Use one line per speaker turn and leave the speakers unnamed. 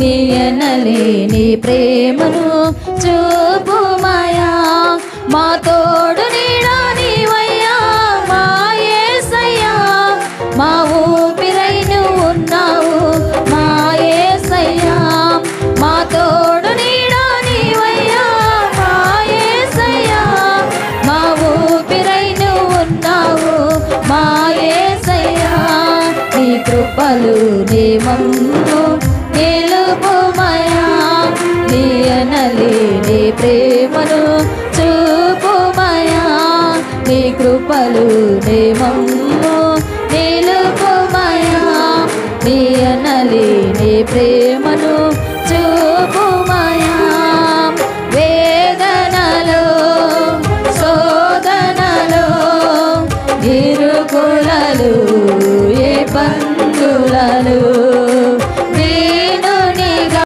నీయనలేని ప్రేమను చూపుమయా మా తోడు నీడా నీవయ్యా మా ఏసయ్యా. మా ఊపిరై నువ్వు ఉన్నావు మా ఏసయ్యా. మా తోడు నీడా నీవయ్యా మా ఏసయ్యా. మా ఊపిరై నువ్వు ఉన్నావు మా ఏసయ్యా. నీ కృపలు నీ మందు చూపుమయా నీ అనలేని ప్రేమను చూపుమయా నీ కృపలు నీ మమ్ము నిలుపుమయా నీ అనలేని ప్రేమను చూపుమయా. వేదనలో శోధనలో ఇరుకులలో ఏ పందులలో